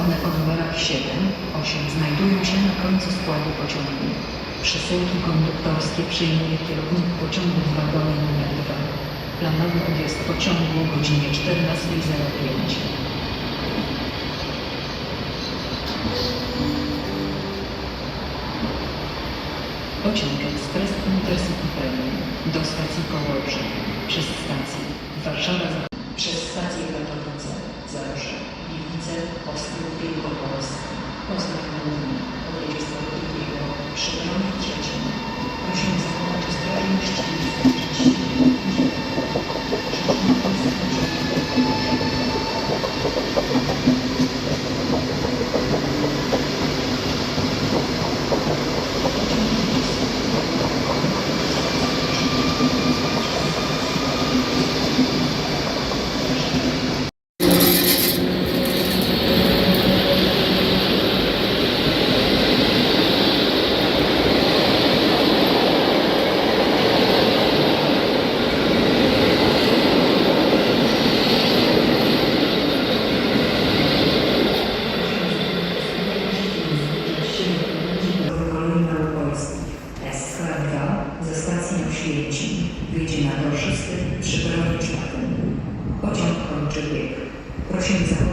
wagony o numerach 7, 8 znajdują się na końcu składu pociągu. Przesyłki konduktorskie przyjmuje kierownik pociągu w wagonie numer 2. Planowy odjazd pociągu o godzinie 14.05. Pociąg ekspres Intercity Premium do stacji Kołobrzeg przez stację Warszawa za... przez stację Zabrze, posso ter uma voz, posso ter uma voz, aqui, chegar a Oświęcim wyjdzie na Dorszysty przy peronie czwartym. Pociąg kończy bieg. Prosimy zachować